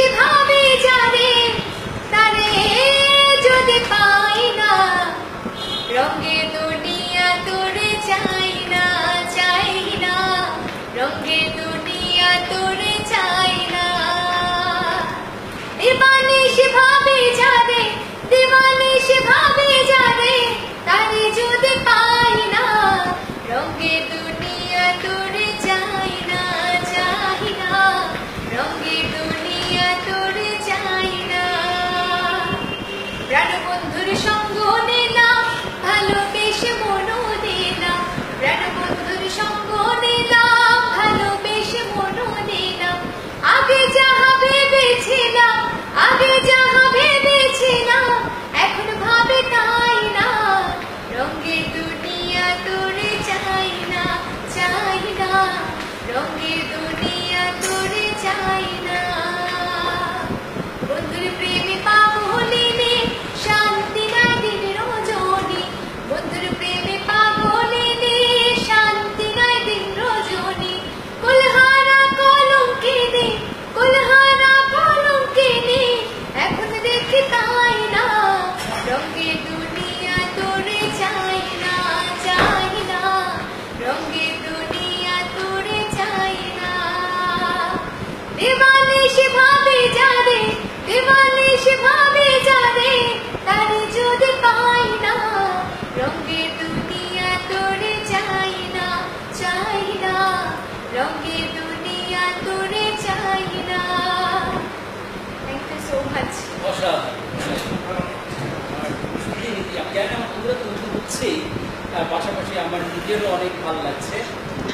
সে প্রাণবন্ধুর সঙ্গ নিলাম, ভালোবেসে মনও দিলাম। প্রাণবন্ধুর সঙ্গ নিলাম, ভালোবেসে মনও দিলাম। আগে যাহা ভেবেছিলাম, আগে যাহা ভেবেছিলাম, এখন ভাবে তাই না। রঙের দুনিয়া তোরে চাই না চাই না। দুনিয়া তোরে চাই না। ভাবে যারে তারে যদি পাই না রঙের দুনিয়া তোরে চাই না চাই না। রঙের দুনিয়া তোরে পাশাপাশি আমার নিজেরও অনেক ভালো লাগছে।